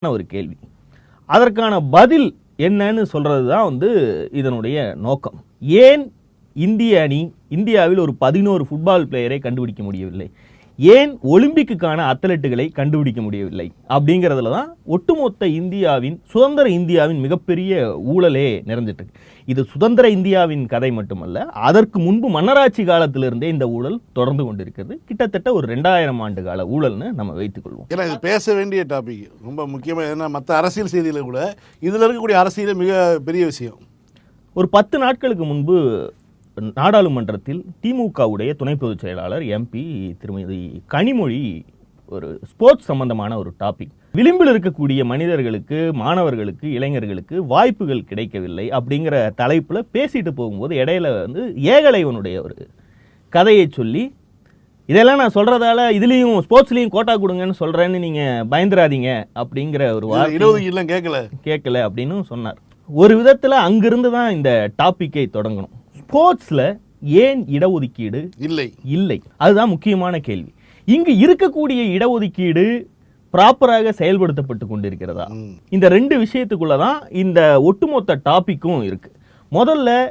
ஒரு கேள்வி. அதற்கான பதில் என்னன்னு சொல்றது தான் வந்து இதனுடைய நோக்கம். ஏன் இந்திய அணி இந்தியாவில் ஒரு பதினோரு ஃபுட்பால் பிளேயரை கண்டுபிடிக்க முடியவில்லை? ஏன் ஒலிம்பிக்குக்கான அத்லட்டுகளை கண்டுபிடிக்க முடியவில்லை? அப்படிங்கிறதுல தான் ஒட்டுமொத்த இந்தியாவின் சுதந்திர இந்தியாவின் மிகப்பெரிய ஊழலே நிறைஞ்சிட்டு இது சுதந்திர இந்தியாவின் கதை மட்டுமல்ல அதற்கு முன்பு மன்னராட்சி காலத்திலிருந்தே இந்த ஊழல் தொடர்ந்து கொண்டிருக்கிறது. கிட்டத்தட்ட ஒரு ரெண்டாயிரம் ஆண்டு கால ஊழல்னு நம்ம வைத்துக்கொள்வோம். ஏன்னா இது பேச வேண்டிய டாபிக் ரொம்ப முக்கியமாக ஏன்னா மற்ற அரசியல் செய்தியில் கூட இதில் இருக்கக்கூடிய அரசியல் மிக பெரிய விஷயம். ஒரு பத்து நாட்களுக்கு முன்பு நாடாளுமன்றத்தில் திமுகவுடைய துணை பொதுச் செயலாளர் எம்பி திருமதி கனிமொழி ஒரு ஸ்போர்ட்ஸ் சம்பந்தமான ஒரு டாபிக் விளிம்பில் இருக்கக்கூடிய மனிதர்களுக்கு மாணவர்களுக்கு இளைஞர்களுக்கு வாய்ப்புகள் கிடைக்கவில்லை அப்படிங்கிற தலைப்புல பேசிட்டு போகும்போது இடையில வந்து ஏகலைவனுடைய ஒரு கதையை சொல்லி இதெல்லாம் நான் சொல்றதால இதுலயும் ஸ்போர்ட்ஸ்லயும் கோட்டா கொடுங்கன்னு சொல்றேன்னு நீங்க பயந்துராதீங்க அப்படிங்கிற ஒரு இருபது இல்லை கேட்கல கேட்கல அப்படின்னு சொன்னார். ஒரு விதத்துல அங்கிருந்து தான் இந்த டாபிக்கை தொடங்கணும். ஸ்போர்ட்ஸ்ல ஏன் இடஒதுக்கீடு? இல்லை. இல்லை. அதுதான் முக்கியமான கேள்வி. இங்கு இருக்கக்கூடிய இடஒதுக்கீடு ப்ராப்பராக செயல்படுத்தப்பட்டு கொண்டிருக்கிறதா. இந்த ரெண்டு விஷயத்துக்குள்ள தான் இந்த ஒட்டுமொத்த டாபிக்கும் இருக்கு. முதல்ல